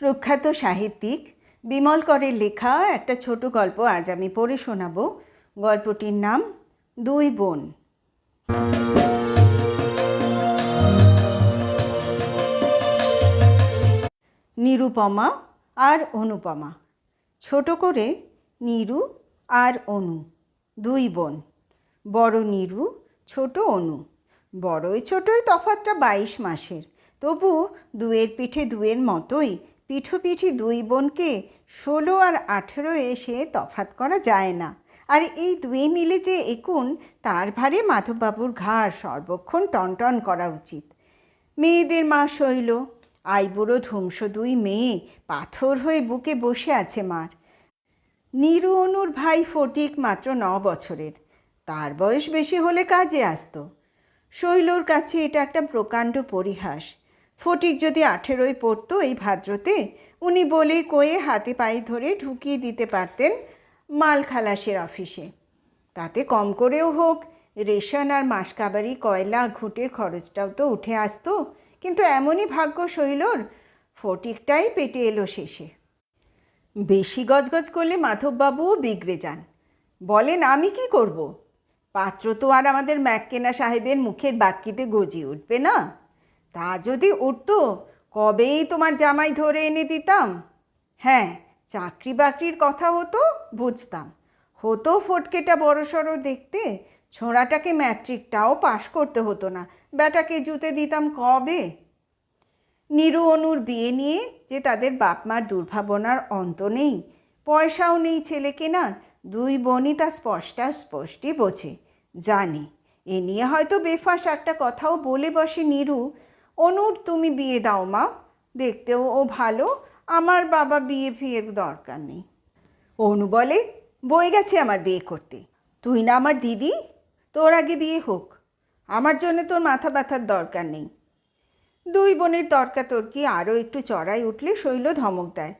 প্রখ্যাত সাহিত্যিক। বিমল করের লেখা একটা ছোট গল্প আজ আমি পড়ে শোনাব। গল্পটির নাম দুই বোন। নিরুপমা আর অনুপমা। ছোট করে নিরু আর অনু, দুই বোন। বড় নিরু, ছোট অনু। বড়ই ছোটই তফাতটা বাইশ মাসের। তবু দুয়ের পিঠে দুয়ের মতোই পিঠোপিঠি দুই বোনকে ষোলো আর আঠেরো এসে তফাত করা যায় না। আর এই দুই মিলে যে একুন, তার ভারে মাধববাবুর ঘাড় সর্বক্ষণ টনটন করা উচিত। মেয়েদের মা শৈল আইবুড়ো ধ্বংস দুই মেয়ে পাথর হয়ে বুকে বসে আছে মার। নিরু অনুর ভাই ফটিক মাত্র ন বছরের, তার বয়স বেশি হলে কাজে আসতো। শৈলর কাছে এটা একটা প্রকাণ্ড পরিহাস ফটিক যদি আঠেরোয় পড়তো এই ভাদ্রতে, উনি বলে কয়ে হাতে পায়ে ধরে ঢুকিয়ে দিতে পারতেন মাল খালাসের অফিসে। তাতে কম করেও হোক, রেশন আর মাসকাবারি, কয়লা, ঘুটের খরচটাও তো উঠে আসতো, কিন্তু এমনই ভাগ্য শৈলর ফটিকটাই পেটে এলো শেষে। বেশি গজগজ করলে মাধববাবুও বিগড়ে যান। বলেন, আমি কি করব। পাত্র তো আর আমাদের ম্যাককেনা সাহেবের মুখের বাক্যিতে গজিয়ে উঠবে না? তা যদি উঠতো, কবেই তোমার জামাই ধরে এনে দিতাম? হ্যাঁ চাকরি বাকরির কথা হতো, বুঝতাম। হতো ফটকেটা বড়সড় দেখতে, ছোঁড়াটাকে ম্যাট্রিকটাও পাশ করতে হতো না। বেটাকে জুতে দিতাম কবে? নিরু অনুর বিয়ে নিয়ে যে তাদের বাপ মার দুর্ভাবনার অন্ত নেই, পয়সাও নেই ছেলে কেনার, দুই বোনই তা স্পষ্টা স্পষ্টই বোঝে, জানে। এ নিয়ে হয়তো বেফাস একটা কথাও বলে বসে নিরু অনুর, তুমি বিয়ে দাও মা। দেখতেও ও ভালো, আমার বাবা বিয়ে ফিয়ের দরকার নেই। অনু বলে, বই গেছে আমার বিয়ে করতে। তুই না আমার দিদি, তোর আগে বিয়ে হোক। আমার জন্য তোর মাথা ব্যথার দরকার নেই। দুই বোনের তর্কাতর্কি আরও একটু চড়াই উঠলে শৈল ধমক দেয়।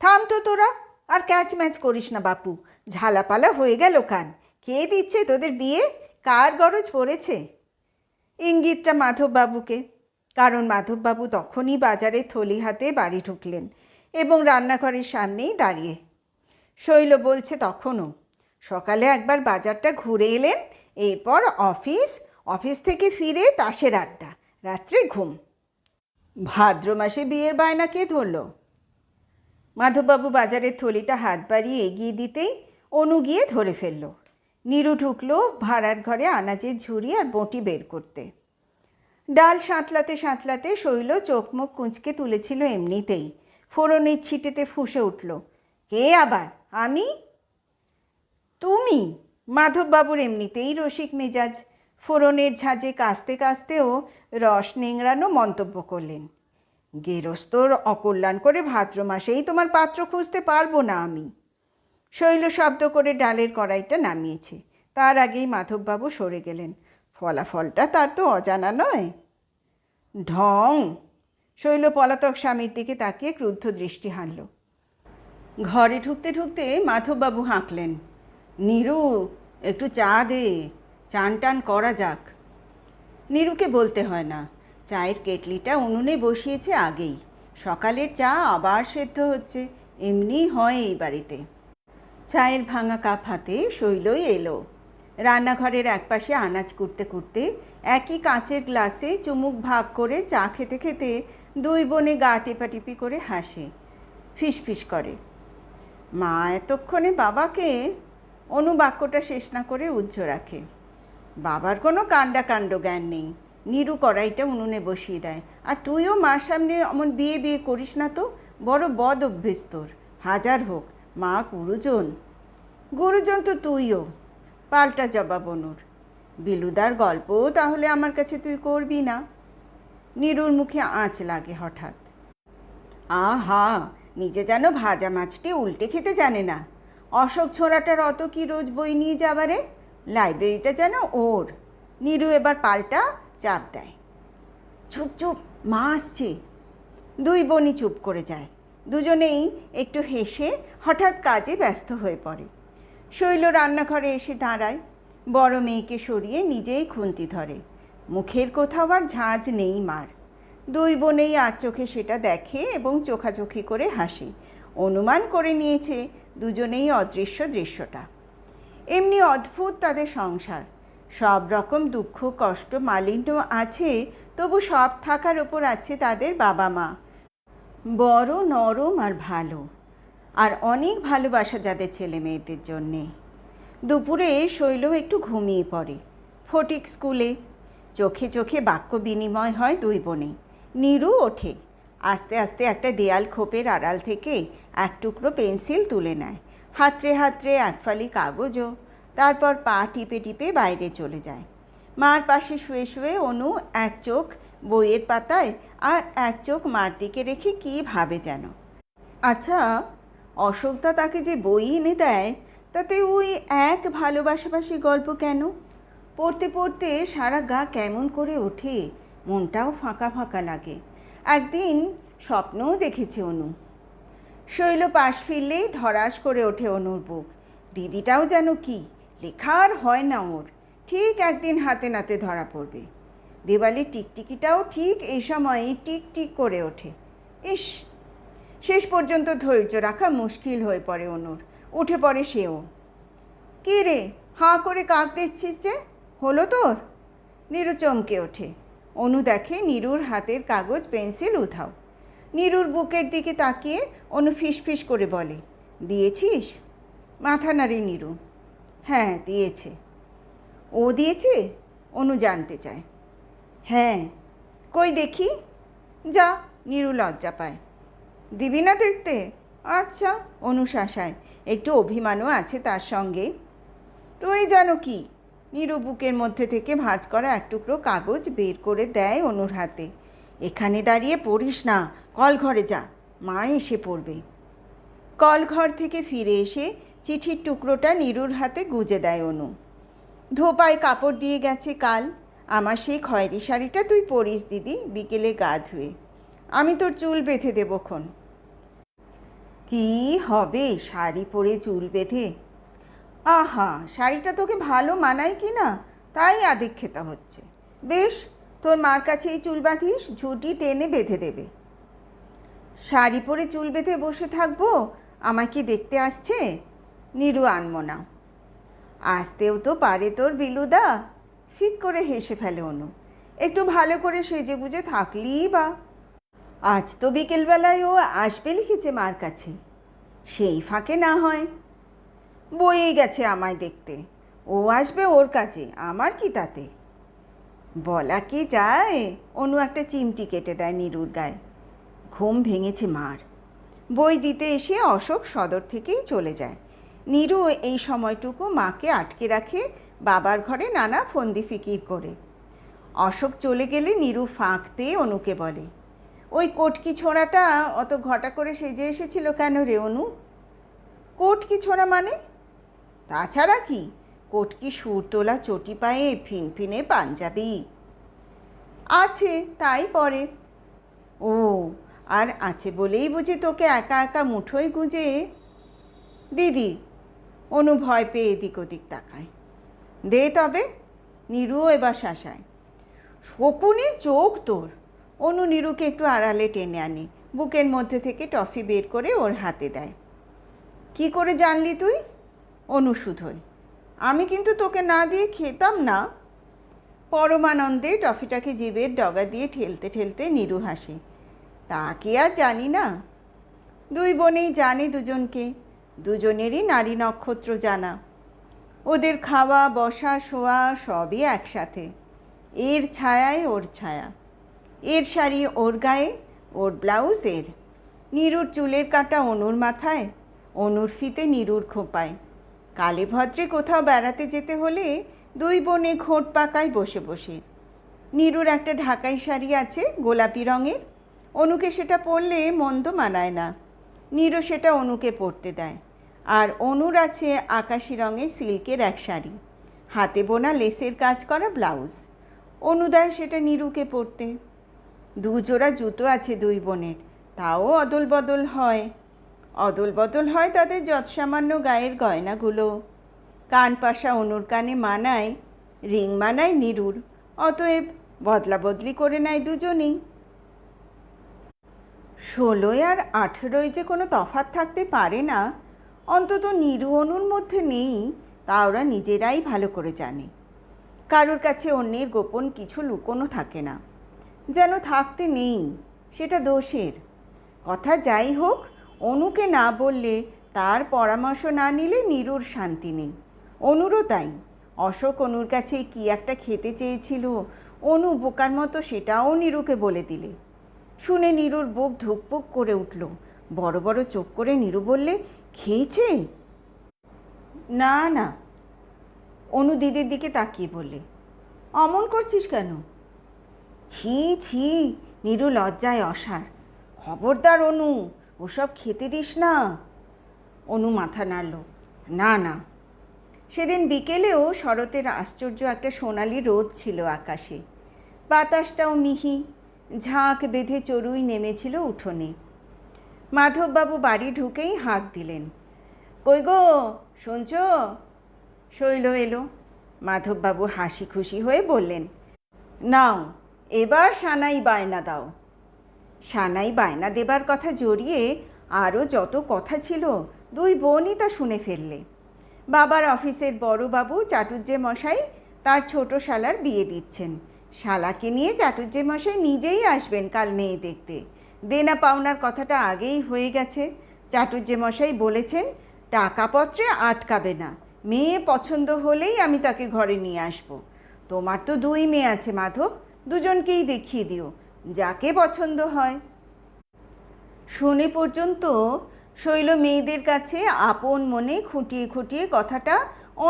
থাম তো তোরা, আর ক্যাচ ম্যাচ করিস না বাপু। ঝালাপালা হয়ে গেল কান। কে দিচ্ছে তোদের বিয়ে? কার গরজ পড়েছে? ইঙ্গিতটা মাধববাবুকে। কারণ মাধববাবু তখনই বাজারে থলি হাতে বাড়ি ঢুকলেন এবং রান্নাঘরের সামনেই দাঁড়িয়ে। শৈল বলছে, তখনও। সকালে একবার বাজারটা ঘুরে এলেন, এরপর অফিস অফিস থেকে ফিরে তাসের আড্ডা, রাত্রে ঘুম। ভাদ্র মাসে বিয়ের বায়না কে ধরল? মাধববাবু বাজারের থলিটা হাত বাড়িয়ে এগিয়ে দিতেই অনু গিয়ে ধরে ফেলল। নিরু ঢুকলো ভাড়ার ঘরে আনাজের ঝুড়ি আর বঁটি বের করতে। ডাল সাঁতলাতে সাঁতলাতে শৈল চোখ মুখ কুঁচকে তুলেছিল এমনিতেই। ফোড়নের ছিটেতে ফুঁসে উঠল। কে আবার? আমি? তুমি? মাধববাবুর এমনিতেই রসিক মেজাজ। ফোড়নের ঝাঁজে কাস্তে কাস্তেও রস নেংড়ানো মন্তব্য করলেন। গেরস্তর অকল্যাণ করে ভাদ্র মাসেই তোমার পাত্র খুঁজতে পারব না আমি। শৈল শব্দ করে ডালের কড়াইটা নামিয়েছে। তার আগেই মাধববাবু সরে গেলেন। ফলাফলটা তার তো অজানা নয়। ঢং। শৈল পলাতক স্বামীর দিকে তাকিয়ে ক্রুদ্ধ দৃষ্টি হানল। ঘরে ঢুকতে ঢুকতে মাধববাবু হাঁকলেন। নিরু, একটু চা দে, চান টান করা যাক। নিরুকে বলতে হয় না, চায়ের কেটলিটা উনুনে বসিয়েছে আগেই। সকালের চা আবার সেদ্ধ হচ্ছে, এমনি হয় এই বাড়িতে। চায়ের ভাঙা কাপ হাতে শৈলই এলো। রান্নাঘরের একপাশে আনাজ কুটতে কুটতে একই কাঁচের গ্লাসে চুমুক ভাগ করে চা খেতে খেতে দুই বোনে গা টেপাটিপি করে হাসে ফিসফিস করে। মা এতক্ষণে বাবাকে অনুবাক্যটা শেষ না করে উজ্জ্ব রাখে। বাবার কোনো কাণ্ডা কাণ্ড জ্ঞান নেই, নিরু কড়াইটা উনুনে বসিয়ে দেয়। আর তুইও মার সামনে অমন বিয়ে বিয়ে করিস না তো, বড় বদ অভ্যেস তোর। হাজার হোক, মা গুরুজন। গুরুজন তো তুইও। পাল্টা জবাব অনুর। বিলুদার গল্পও তাহলে আমার কাছে তুই করবি না। নিরুর মুখে আঁচ লাগে হঠাৎ। আহা, নিজে যেন ভাজা মাছটি উল্টে খেতে জানে না। অশোক ছোড়াটার অত কি রোজ বই নিয়ে যাবারে লাইব্রেরিটা যেন ওর। নিরু এবার পাল্টা চাপ দেয়। চুপ চুপ, মা আসছে। দুই বনি চুপ করে যায়। দুজনেই একটু হেসে হঠাৎ কাজে ব্যস্ত হয়ে পড়ে। শৈল রান্নাঘরে এসে দাঁড়ায়। বড় মেয়েকে সরিয়ে নিজেই খুন্তি ধরে। মুখের কোথাও আর ঝাঁঝ নেই মার। দুই বোনেই আর চোখে সেটা দেখে এবং চোখাচোখি করে হাসে। অনুমান করে নিয়েছে দুজনেই অদৃশ্য দৃশ্যটা। এমনি অদ্ভুত তাদের সংসার। সব রকম দুঃখ, কষ্ট, মালিন্য আছে, তবু সব থাকার ওপর আছে তাদের বাবা মা বড়, নরম আর ভালো। আর অনেক ভালোবাসা যাদের ছেলে মেয়েদের জন্যে। দুপুরে শৈল একটু ঘুমিয়ে পড়ে। ফটিক স্কুলে। চোখে চোখে বাক্য বিনিময় হয় দুই বোনে। নীরু ওঠে। আস্তে আস্তে একটা দেয়াল খোপের আড়াল থেকে এক টুকরো পেন্সিল তুলে নেয়। হাতড়ে হাতড়ে এক ফালি কাগজও। তারপর পা টিপে টিপে বাইরে চলে যায়। মার পাশে শুয়ে শুয়ে অনু এক চোখ বইয়ের পাতায় আর এক চোখ মার দিকে রেখে কী ভাবে যেন। আচ্ছা অশোকদা তাকে যে বই এনে দেয়, তাতে ওই এক ভালোবাসাবাসি গল্প কেন? পড়তে পড়তে সারা গা কেমন করে ওঠে, মনটাও ফাঁকা ফাঁকা লাগে। একদিন স্বপ্নও দেখেছে অনু। শৈল পাশ ফিরলেই ধরাস করে ওঠে অনুর বুক। দিদিটাও যেন কি, লেখা আর হয় না ওর। ঠিক একদিন হাতে নাতে ধরা পড়বে। দেওয়ালির টিকটিকিটাও ঠিক এই সময়েই টিক টিক করে ওঠে। ইস শেষ পর্যন্ত ধৈর্য রাখা মুশকিল হয়ে পড়ে অনুর। উঠে পড়ে সেও। কে রে, হাঁ করে কাক দেখছিস যে? হলো তোর? নিরু চমকে ওঠে। অনু দেখে নিরুর হাতের কাগজ, পেন্সিল উধাও। নিরুর বুকের দিকে তাকিয়ে অনু ফিস ফিস করে বলে, দিয়েছিস? মাথা নাড়ে নিরু। হ্যাঁ দিয়েছে। ও দিয়েছে? অনু জানতে চায়। হ্যাঁ। কই দেখি? যা। নিরু লজ্জা পায়। দিবি না দেখতে? আচ্ছা অনুশাসায়। একটু অভিমানও আছে তার সঙ্গে। তুই জানো কি? নিরু বুকের মধ্যে থেকে ভাঁজ করা এক টুকরো কাগজ বের করে দেয় অনুর হাতে। এখানে দাঁড়িয়ে পড়িস না, কল ঘরে যা। মা এসে পড়বে। কল ঘর থেকে ফিরে এসে চিঠির টুকরোটা নিরুর হাতে গুজে দেয় অনু। ধোপায় কাপড় দিয়ে গেছে কাল। আমার সেই খয়েরি শাড়িটা তুই পরিস, দিদি, বিকেলে গা ধুয়ে। আমি তোর চুল বেঁধে দেবক্ষণ কি হবে? শাড়ি পরে চুল বেঁধে। আহা, শাড়িটা তোকে ভালো মানায় কি না? তাই আদিক খেতা হচ্ছে। বেশ, তোর মার কাছে এই চুল বাঁধিস, ঝুঁটি টেনে বেঁধে দেবে। শাড়ি পরে চুল বেঁধে বসে থাকব? আমায় কি দেখতে আসছে? নিরু আনমো না আসতেও তো পারে তোর বিলুদা। ফিক করে হেসে ফেলে অনু। একটু ভালো করে সেজে গুজে থাকলেই বা। আজ তো বিকেলবেলায় ও আসবে লিখেছে মার কাছে। সেই ফাঁকে না হয়। বয়েই গেছে আমায় দেখতে। ও আসবে ওর কাছে, আমার কি তাতে? বলা কি যায়? অনু একটা চিমটি কেটে দেয় নিরুর গায়ে। ঘুম ভেঙেছে মার। বই দিতে এসে অশোক সদর থেকেই চলে যায়। নিরু এই সময়টুকু মাকে আটকে রাখে বাবার ঘরে নানা ফন্দি ফিকির করে। অশোক চলে গেলে নিরু ফাঁক পেয়ে অনুকে বলে ওই কোটকি ছোঁড়াটা অত ঘটা করে সেজে এসেছিল কেন রে অনু? কোটকি ছোঁড়া মানে? তাছাড়া কি? কোটকি সুর তোলা চটি পায়ে ফিনফিনে পাঞ্জাবি। আছে, তাই পরে। ও, আর আছে বলেই বুঝি তোকে একা একা মুঠোয় গুঁজে। দিদি, অনু ভয় পেয়ে এদিক ওদিক তাকায়। দে তবে, নিরু এবার শাসায়। শকুনির চোখ তোর। অনু নিরুকে একটু আড়ালে টেনে আনি। বুকের মধ্যে থেকে টফি বের করে ওর হাতে দেয়। কি করে জানলি তুই? অনু শুধোয়। আমি কিন্তু তোকে না দিয়ে খেতাম না। পরমানন্দে টফিটাকে জিভের ডগা দিয়ে ঠেলতে ঠেলতে নিরু হাসে। তা কি আর জানি না? দুই বোনেই জানে দুজনকে। দুজনেরই নারী নক্ষত্র জানা। ওদের খাওয়া, বসা, শোয়া সবই একসাথে। এর ছায়ায় ওর ছায়া। এর শাড়ি ওর গায়ে, ওর ব্লাউজ এর। নিরুর চুলের কাটা অনুর মাথায়, অনুর ফিতে নিরুর খোপায়। কালে ভদ্রে কোথাও বেড়াতে যেতে হলে দুই বোনে ঘোট পাকায় বসে বসে। নিরুর একটা ঢাকাই শাড়ি আছে গোলাপি রঙের। অনুকে সেটা পরলে মন্দ মানায় না। নিরু সেটা অনুকে পরতে দেয়। আর অনুর আছে আকাশি রঙের সিল্কের এক শাড়ি। হাতে বোনা লেসের কাজ করা ব্লাউজ। অনু দেয় সেটা নিরুকে পরতে। দু জোড়া জুতো আছে দুই বোনের। তাও অদল বদল হয়। অদল বদল হয় তাদের যৎসামান্য গায়ের গয়নাগুলো। কান পাশা অনুর কানে মানায়, রিং মানায় নিরুর, অতএব বদলা বদলি করে নেয় দুজনেই। ষোলোই আর আঠেরোই যে কোনো তফাৎ থাকতে পারে না, অন্তত নিরু অনুর মধ্যে নেই, তা ওরা নিজেরাই ভালো করে জানে। কারোর কাছে অন্যের গোপন কিছু লুকোনো থাকে না। যেন থাকতে নেই, সেটা দোষের। কথা যাই হোক, অনুকে না বললে তার পরামর্শ না নিলে নিরুর শান্তি নেই। অনুরও তাই। অশোক অনুর কাছে কি একটা খেতে চেয়েছিল, অনু বোকার মতো সেটাও নিরুকে বলে দিলে। শুনে নিরুর বুক ধুকপুক করে উঠল। বড় বড় চোখ করে নিরু বললে, খেয়েছে? না না। অনু দিদির দিকে তাকিয়ে বললে, অমন করছিস কেন? ছি ছি, নিরু লজ্জায় অসার। খবরদার অনু, ওসব খেতে দিস না। অনু মাথা নাড়ল, না না। সেদিন বিকেলেও শরতের আশ্চর্য একটা সোনালি রোদ ছিল আকাশে। বাতাসটাও মিহি, ঝাঁক বেঁধে চড়ুই নেমেছিল উঠোনে। মাধববাবু বাড়ি ঢুকেই হাঁক দিলেন, কই গো, শুনছ? শৈল এলো। মাধববাবু হাসি খুশি হয়ে বললেন, নাও এবার সানাই বায়না দাও। সানাই বায়না দেবার কথা জড়িয়ে আরও যত কথা ছিল, দুই বোনই তা শুনে ফেললে। বাবার অফিসের বড়বাবু চাটুর্যে মশাই তার ছোট শালার বিয়ে দিচ্ছেন। শালাকে নিয়ে চাটুর্যে মশাই নিজেই আসবেন কাল মেয়ে দেখতে। দেনা পাওনার কথাটা আগেই হয়ে গেছে। চাটুর্যে মশাই বলেছেন টাকাপত্রে আটকাবে না। মেয়ে পছন্দ হলেই আমি তাকে ঘরে নিয়ে আসব। তোমার তো দুই মেয়ে আছে, মাধব। দুজনকেই দেখিয়ে দিও, যাকে পছন্দ হয়। শুনে পর্যন্ত শৈল মেয়েদের কাছে আপন মনে খুঁটিয়ে খুঁটিয়ে কথাটা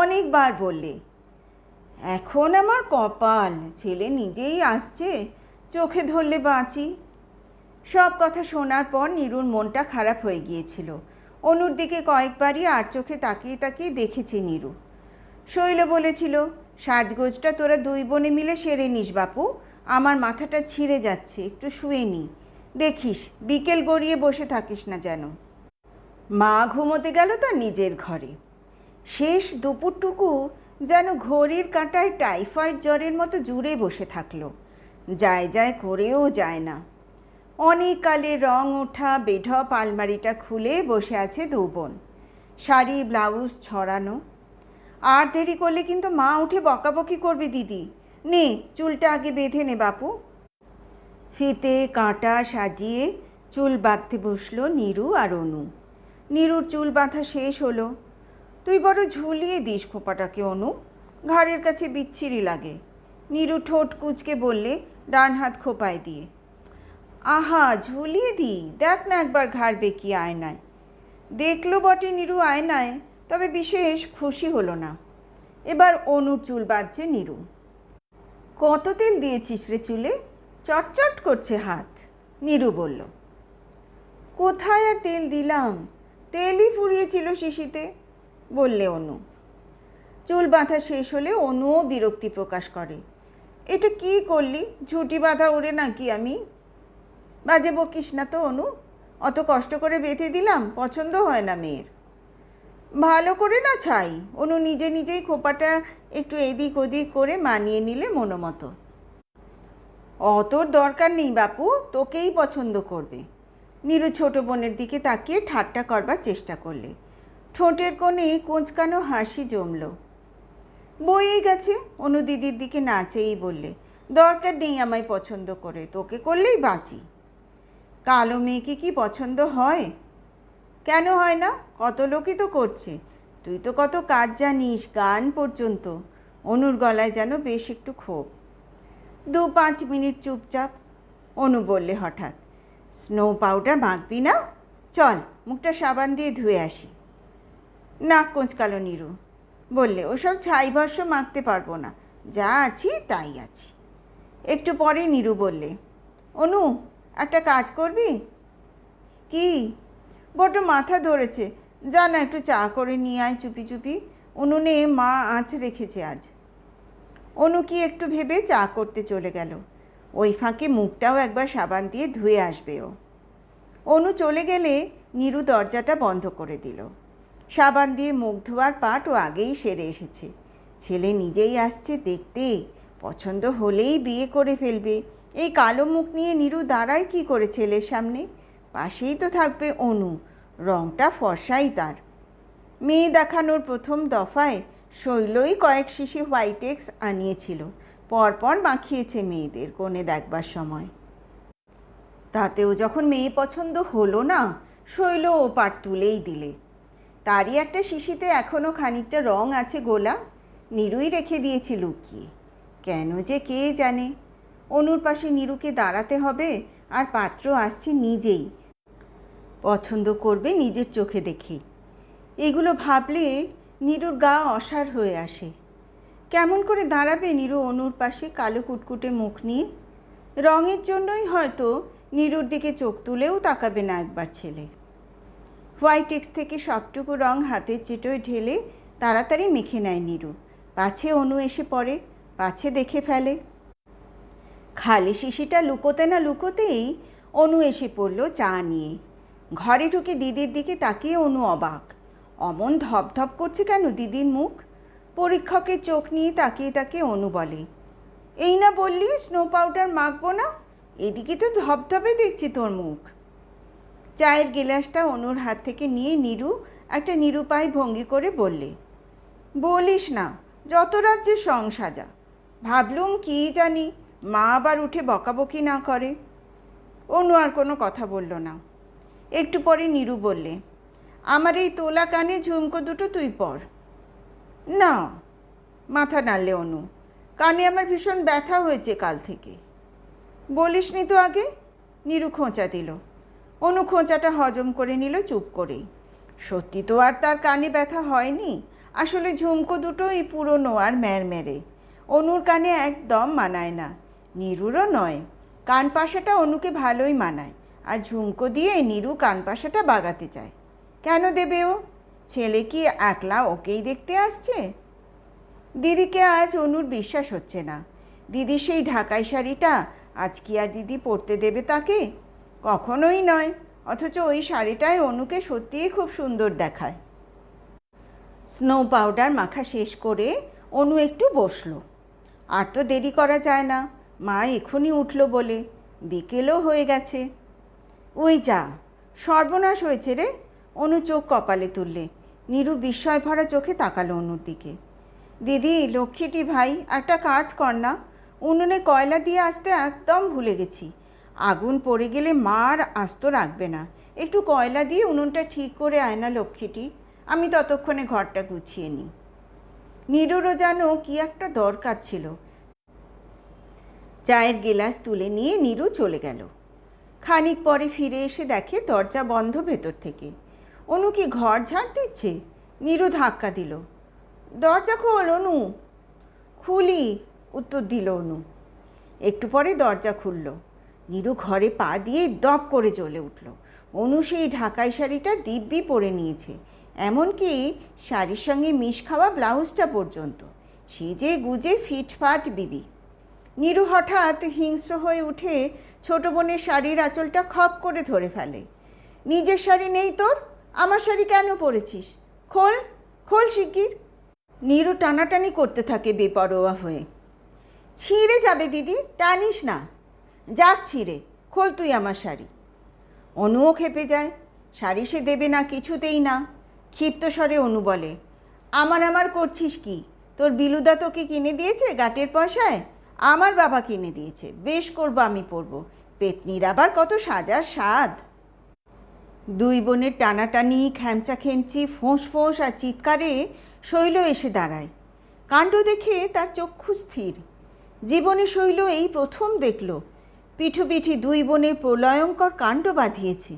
অনেকবার বললে, এখন আমার কপাল, ছেলে নিজেই আসছে, চোখে ধরলে বাঁচি। সব কথা শোনার পর নিরুর মনটা খারাপ হয়ে গিয়েছিল। অনুর দিকে কয়েকবারই আর চোখে তাকিয়ে তাকিয়ে দেখেছে নিরু। শৈল বলেছিল সাজগোজটা তোরা দুই বোনে মিলে সেরে নিস, বাপু। আমার মাথাটা ছিঁড়ে যাচ্ছে, একটু শুয়ে নি। দেখিস, বিকেল গড়িয়ে বসে থাকিস না যেন। মা ঘুমোতে গেল তার নিজের ঘরে। শেষ দুপুরটুকু যেন ঘড়ির কাঁটায় টাইফয়েড জ্বরের মতো জুড়ে বসে থাকল। যায় যায় করেও যায় না। অনেক কালে রং ওঠা, বেঢপ আলমারিটা খুলে বসে আছে দু বোন। শাড়ি, ব্লাউজ ছড়ানো আর দেরি করলে কিন্তু মা উঠে বকাবকি করবে, দিদি। নে, চুলটা আগে বেঁধে নে, বাপু। ফিতে কাঁটা সাজিয়ে চুল বাঁধতে বসল নিরু আর অনু। নিরুর চুল বাঁধা শেষ হলো। তুই বড় ঝুলিয়ে দিস খোপাটাকে, অনু। ঘাড়ের কাছে বিচ্ছিরি লাগে। নিরু ঠোঁট কুচকে বললে, ডান হাত খোপায় দিয়ে। আহা, ঝুলিয়ে দি। দেখ না একবার ঘাড় বেঁকিয়ে আয়নায়। দেখল বটে নিরু আয়নায়। তবে বিশেষ খুশি হলো না। এবার অনুর চুল বাঁধছে নিরু। কত তেল দিয়েছিস রে চুলে? চটচট করছে হাত। নিরু বলল, কোথায় আর তেল দিলাম? তেলই ফুরিয়েছিল শিশিতে। বললে অনু। চুল বাঁধা শেষ হলে অনুও বিরক্তি প্রকাশ করে। এটা কি করলি? ঝুটি বাঁধা ওরে নাকি আমি? বাজে বকিস না তো অনু। অত কষ্ট করে বেঁধে দিলাম, পছন্দ হয় না মেয়ের। ভালো করে না ছাই। অনু নিজে নিজেই খোপাটা একটু এদিক ওদিক করে মানিয়ে নিলে মনোমতো। অতর দরকার নেই বাপু, তোকেই পছন্দ করবে। নীরু ছোট বোনের দিকে তাকিয়ে ঠাট্টা করবার চেষ্টা করলে। ঠোঁটের কোণে কোঁচকানো হাসি জমলো। বইয়েই গেছে, অনু দিদির দিকে না চেয়েই বললে, দরকার নেই আমায় পছন্দ করে, তোকে করলেই বাঁচি। কালো মেয়েকে কি পছন্দ হয়? কেন হয় না? কত লোকই তো করছে। তুই তো কত কাজ জানিস গান পর্যন্ত। অনুর গলায় যেন বেশ একটু ক্ষোভ। দু পাঁচ মিনিট চুপচাপ, অনু বললে হঠাৎ, স্নো পাউডার মাখবি না? চল, মুখটা সাবান দিয়ে ধুয়ে আসি। নাক কোঁচকালো নিরু। বললে, ওসব ছাই ভস্য মাখতে পারব না। যা আছি তাই আছি। একটু পরে নিরু বললে, অনু, একটা কাজ করবি? কি? বড্ড মাথা ধরেছে। যা না, একটু চা করে নিয়ে আয় চুপি চুপি। উনুনে মা আঁচ রেখেছে আজ। অনু কি একটু ভেবে চা করতে চলে গেল। ওই ফাঁকে মুখটাও একবার সাবান দিয়ে ধুয়ে আসবে ও। অনু চলে গেলে নিরু দরজাটা বন্ধ করে দিল। সাবান দিয়ে মুখ ধোয়ার পাট ও আগেই সেরে এসেছে। ছেলে নিজেই আসছে দেখতে। পছন্দ হলেই বিয়ে করে ফেলবে। এই কালো মুখ নিয়ে নিরু দাঁড়ায় কি করে ছেলের সামনে? পাশেই তো থাকবে অনু, রংটা ফর্সাই তার। মেয়ে দেখানোর প্রথম দফায় শৈলই কয়েক শিশি হোয়াইটেক্স আনিয়েছিল, পরপর মাখিয়েছে মেয়েদের কোণে দেখবার সময়। তাতেও যখন মেয়ে পছন্দ হলো না, শৈল ও পাট তুলেই দিলে। তারই একটা শিশিতে এখনও খানিকটা রং আছে গোলা, নিরুই রেখে দিয়েছে লুকিয়ে কেন যে কে জানে? অনুর পাশে নিরুকে দাঁড়াতে হবে আর পাত্র আসছে নিজেই পছন্দ করবে নিজের চোখে দেখে। এগুলো ভাবলে নিরুর গা অসার হয়ে আসে। কেমন করে দাঁড়াবে নিরু অনুর পাশে কালো কুটকুটে মুখ নিয়ে? রঙের জন্যই হয়তো নিরুর দিকে চোখ তুলেও তাকাবে না একবার ছেলে। হোয়াইটেক্স থেকে সবটুকু রং হাতের চেটোয় ঢেলে তাড়াতাড়ি মেখে নেয় নিরু। পাছে অনু এসে পড়ে, পাছে দেখে ফেলে। খালি শিশিটা লুকোতে না লুকোতেই অনু এসে পড়ল চা নিয়ে। ঘরে ঢুকে দিদির দিকে তাকিয়ে অনু অবাক। অমন ধপধপ করছে কেন দিদির মুখ? পরীক্ষকের চোখ নিয়ে তাকিয়ে তাকিয়ে অনু বলে, এই না বললি স্নো পাউডার মাখবো না? এদিকে তো ধপধপে দেখছি তোর মুখ। চায়ের গিলাসটা অনুর হাত থেকে নিয়ে নিরু একটা নিরুপায় ভঙ্গি করে বললে, বলিস না, যত রাজ্যে সং সাজা। ভাবলুম কি জানি, মা আবার উঠে বকাবকি না করে। অনু আর কোনো কথা বলল না। একটু পরে নিরু বললে, আমার এই তোলা কানে ঝুমকো দুটো তুই পর। না। মাথা নাড়লে অনু, কানে আমার ভীষণ ব্যথা হয়েছে কাল থেকে। বলিসনি তো আগে? নিরু খোঁচা দিল। অনু খোঁচাটা হজম করে নিল চুপ করেই। সত্যি তো আর তার কানে ব্যথা হয়নি? আসলে ঝুমকো দুটোই পুরনো আর ম্যার ম্যারমেরে অনুর কানে একদম মানায় না। নিরুরও নয়। কান পাশাটা অনুকে ভালোই মানায়। আর ঝুমকো দিয়ে নিরু কান পাশাটা বাগাতে চায়। কেন দেবে ও? ছেলে কি একলা ওকেই দেখতে আসছে? দিদিকে আজ অনুর বিশ্বাস হচ্ছে না। দিদি সেই ঢাকাই শাড়িটা আজ কি আর দিদি পরতে দেবে তাকে? কখনোই নয়, অথচ ওই শাড়িটায় অনুকে সত্যিই খুব সুন্দর দেখায়। স্নো পাউডার মাখা শেষ করে অনু একটু বসল। আর তো দেরি করা যায় না, মা এখনই উঠল বলে। বিকেলও হয়ে গেছে। ওই যা, সর্বনাশ হয়েছে রে। অনু চোখ কপালে তুললে। নিরু বিস্ময় ভরা চোখে তাকালো অনুর দিকে। দিদি, লক্ষ্মীটি ভাই, একটা কাজ কর না। উনুনে কয়লা দিয়ে আসতে একদম ভুলে গেছি। আগুন পড়ে গেলে মার আস্ত রাখবে না। একটু কয়লা দিয়ে উনুনটা ঠিক করে আয় না লক্ষ্মীটি। আমি ততক্ষণে ঘরটা গুছিয়ে নিই। নিরুরও যেন কি একটা দরকার ছিল। চায়ের গেলাস তুলে নিয়ে নিরু চলে গেল। খানিক পরে ফিরে এসে দেখে দরজা বন্ধ ভেতর থেকে। অনু কি ঘর ঝাড় দিচ্ছে? নিরু ধাক্কা দিল। দরজা খোল, অনু। খুলি, উত্তর দিল অনু। একটু পরে দরজা খুলল। নিরু ঘরে পা দিয়ে দপ করে জ্বলে উঠল। অনু সেই ঢাকাই শাড়িটা দিব্যি পরে নিয়েছে। এমনকি শাড়ির সঙ্গে মিশ খাওয়া ব্লাউজটা পর্যন্ত। সেজে গুজে ফিটফাট বিবি। নিরু হঠাৎ হিংস্র হয়ে উঠে ছোট বোনের শাড়ির আঁচলটা খপ করে ধরে ফেলে। নিজের শাড়ি নেই তোর? আমার শাড়ি কেন পরেছিস? খোল খোল শিগগির। নিরু টানাটানি করতে থাকে বেপরোয়া হয়ে। ছিঁড়ে যাবে দিদি, টানিস না। যাক ছিঁড়ে, খোল তুই আমার শাড়ি। অনুও খেপে যায়, শাড়ি সে দেবে না, কিছুতেই না। ক্ষিপ্ত স্বরে অনু বলে, আমার আমার করছিস কি? তোর বিলুদা তোকে কিনে দিয়েছে গাটের পয়সায়? আমার বাবা কিনে দিয়েছে, বেশ করব আমি পরবো। পেতনির আবার কত সাজার স্বাদ। দুই বোনের টানাটানি, খ্যামচা খেমচি ফোঁস ফোঁস আর চিৎকারে শৈল এসে দাঁড়ায়। কাণ্ড দেখে তার চক্ষু স্থির। জীবনে শৈল এই প্রথম দেখল। পিঠোপিঠি দুই বোনের প্রলয়ঙ্কর কাণ্ড বাঁধিয়েছে।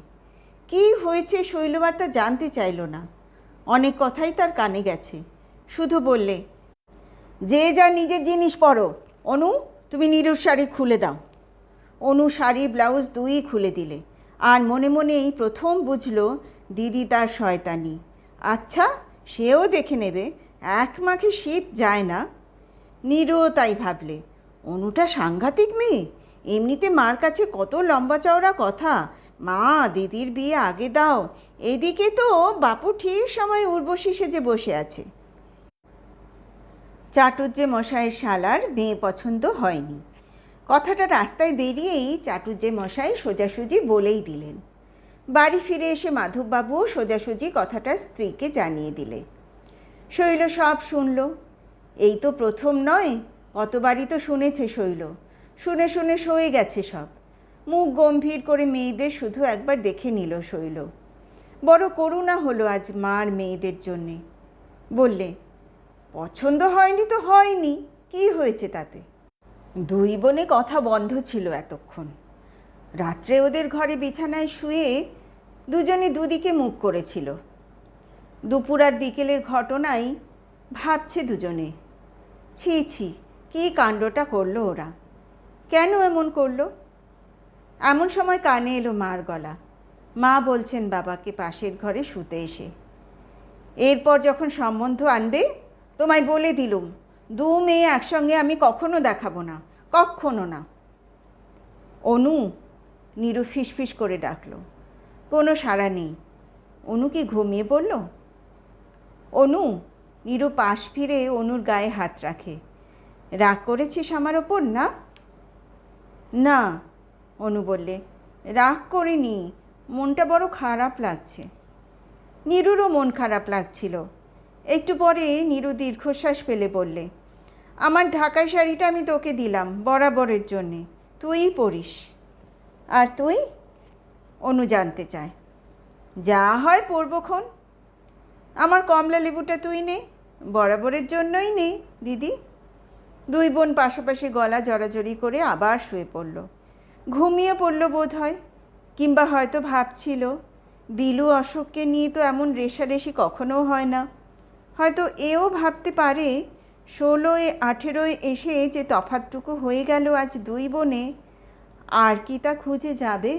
কী হয়েছে শৈলবার তা জানতে চাইল না। অনেক কথাই তার কানে গেছে। শুধু বললে, যে যা নিজের জিনিস পরো অনু, তুমি নিরুর শাড়ি খুলে দাও। অনু শাড়ি, ব্লাউজ দুই খুলে দিলে। আর মনে মনেই প্রথম বুঝল, দিদি তার শয়তানি। আচ্ছা সেও দেখে নেবে, এক মাখে শীত যায় না। নিরুও তাই ভাবলে, অনুটা সাংঘাতিক মেয়ে, এমনিতে মার কাছে কত লম্বা চওড়া কথা। মা, দিদির বিয়ে আগে দাও, এদিকে তো বাপু ঠিক সময় উর্বশী সেজে বসে আছে। চাটুর্যে মশাইয়ের শালার মেয়ে পছন্দ হয়নি। কথাটা রাস্তায় বেরিয়েই চাটুর্যে মশাই সোজাসুজি বলেই দিলেন। বাড়ি ফিরে এসে মাধববাবুও সোজাসুজি কথাটা স্ত্রীকে জানিয়ে দিলে। শৈল সব শুনল। এই তো প্রথম নয়, কতবারই তো শুনেছে শৈল। শুনে শুনে সয়ে গেছে সব। মুখ গম্ভীর করে মেয়েদের শুধু একবার দেখে নিল শৈল। বড় করুণা হলো আজ মার মেয়েদের জন্যে। বললে পছন্দ হয়নি তো হয়নি। কি হয়েছে তাতে? দুই বোনে কথা বন্ধ ছিল এতক্ষণ। রাত্রে ওদের ঘরে বিছানায় শুয়ে দুজনে দুদিকে মুখ করেছিল। দুপুর আর বিকেলের ঘটনাই ভাবছে দুজনে। ছি ছি, কী কাণ্ডটা করল ওরা? কেন এমন করল? এমন সময় কানে এলো মার গলা। মা বলছেন বাবাকে পাশের ঘরে শুতে এসে। এরপর যখন সম্বন্ধ আনবে তোমায় বলে দিলুম, দু মেয়ে একসঙ্গে আমি কখনো দেখাবো না, কখনো না। অনু নীরু ফিসফিস করে ডাকলো, কোনো সাড়া নেই। অনু কি ঘুমিয়ে পড়ল? অনু নীরু পাশ ফিরে অনুর গায়ে হাত রাখে, রাগ করেছিস আমার ওপর না? না, অনু বললে, রাগ করিনি, মনটা বড় খারাপ লাগছে। নীরুরও মন খারাপ লাগছিল একটু পরে নীরু দীর্ঘশ্বাস ফেলে বললে, আমার ঢাকাই শাড়িটা আমি তোকে দিলাম বরাবরের জন্যে। তুইই পরিস। আর তুই? অনু জানতে চায়। যা হয় পরবক্ষণ আমার কমলা লেবুটা তুই নে, বরাবরের জন্যই নে, দিদি। দুই বোন পাশাপাশি গলা জড়াজড়ি করে আবার শুয়ে পড়ল। ঘুমিয়ে পড়ল বোধ হয়, কিংবা হয়তো ভাবছিল, বিলু অশোককে নিয়ে তো এমন রেশারেশি কখনো হয় না। হয়তো এও ভাবতে পারে, ষোলোয়, আঠেরোয় এসে যে তফাতটুকু হয়ে গেল আজ দুই বনে, আর কি তা খুঁজে যাবে?